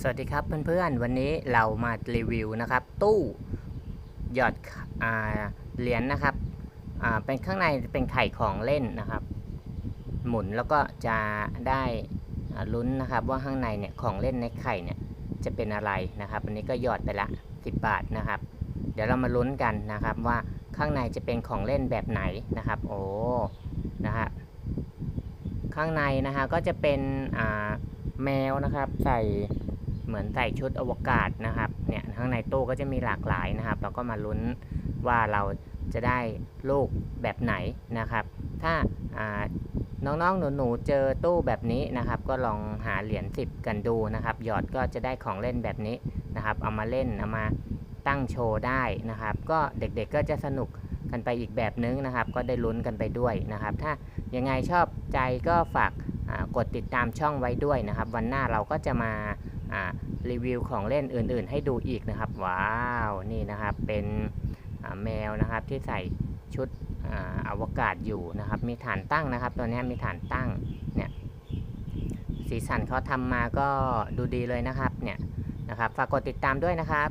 สวัสดีครับเพื่อนๆ วันนี้เรามารีวิวนะครับ ตู้หยอดอเหรียญนะครับเป็นข้างในเป็นไข่ของเล่นนะครับ หมุนแล้วก็จะได้ลุ้นนะครับ ว่าข้างในเนี่ยของเล่นในไข่เนี่ยจะเป็นอะไรนะครับวันนี้ก็หยอดไปละ 10 บาทนะครับ เดี๋ยวเรามาลุ้นกันนะครับว่าข้างในจะเป็นของเล่นแบบไหนนะครับ โอ้นะฮะข้างในนะฮะก็จะเป็นแมวนะครับใส่ เหมือนใส่ชุดอวกาศนะครับเนี่ยข้างในตู้ก็จะมีหลากหลายนะครับ เราก็มาลุ้นว่าเราจะได้ลูกแบบไหนนะครับ ถ้าน้องๆ หนูๆ เจอตู้แบบนี้นะครับ ก็ลองหาเหรียญ10 กันดูนะครับ หยอดก็จะได้ของเล่นแบบนี้นะครับ เอามาเล่นเอามาตั้งโชว์ได้นะครับ ก็เด็กๆก็จะสนุกกันไปอีกแบบนึงนะครับ ก็ได้ลุ้นกันไปด้วยนะครับ ถ้ายังไงชอบใจก็ฝากกดติดตามช่องไว้ด้วยนะครับ วันหน้าเราก็จะมา รีวิวของเล่นอื่น ๆ ให้ดูอีกนะครับ ว้าวนี่นะครับเป็นแมวนะครับที่ใส่ชุดออวกาศอยู่นะครับ มีฐานตั้งนะครับ ตัวนี้มีฐานตั้งเนี่ยสีสันเขาทำมาก็ดูดีเลยนะครับเนี่ยนะครับฝากกดติดตามด้วยนะครับ